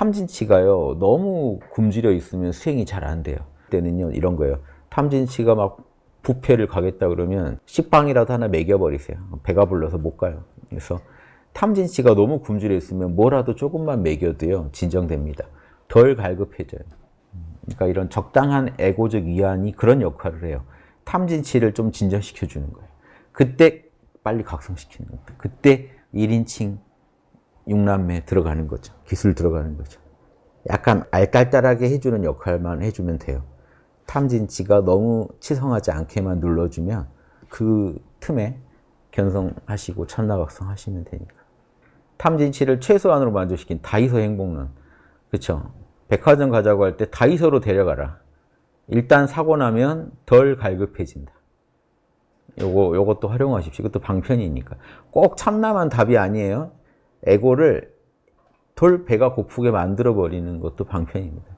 탐진치가요 너무 굶주려 있으면 수행이 잘 안 돼요. 그때는요 이런 거예요. 탐진치가 막 부패를 가겠다 그러면 식빵이라도 하나 먹여버리세요. 배가 불러서 못 가요. 그래서 탐진치가 너무 굶주려 있으면 뭐라도 조금만 먹여도요 진정됩니다. 덜 갈급해져요. 그러니까 이런 적당한 에고적 위안이 그런 역할을 해요. 탐진치를 좀 진정시켜 주는 거예요. 그때 빨리 각성시키는 거예요. 그때 1인칭 육남매 들어가는 거죠. 기술 들어가는 거죠. 약간 알딸딸하게 해주는 역할만 해주면 돼요. 탐진치가 너무 치성하지 않게만 눌러주면 그 틈에 견성하시고 천나각성 하시면 되니까. 탐진치를 최소한으로 만족시킨 다이소 행복론. 그쵸? 백화점 가자고 할 때 다이소로 데려가라. 일단 사고 나면 덜 갈급해진다. 요거, 요것도 활용하십시오. 이것도 방편이니까. 꼭 참나만 답이 아니에요. 에고를 덜 배가 고프게 만들어 버리는 것도 방편입니다.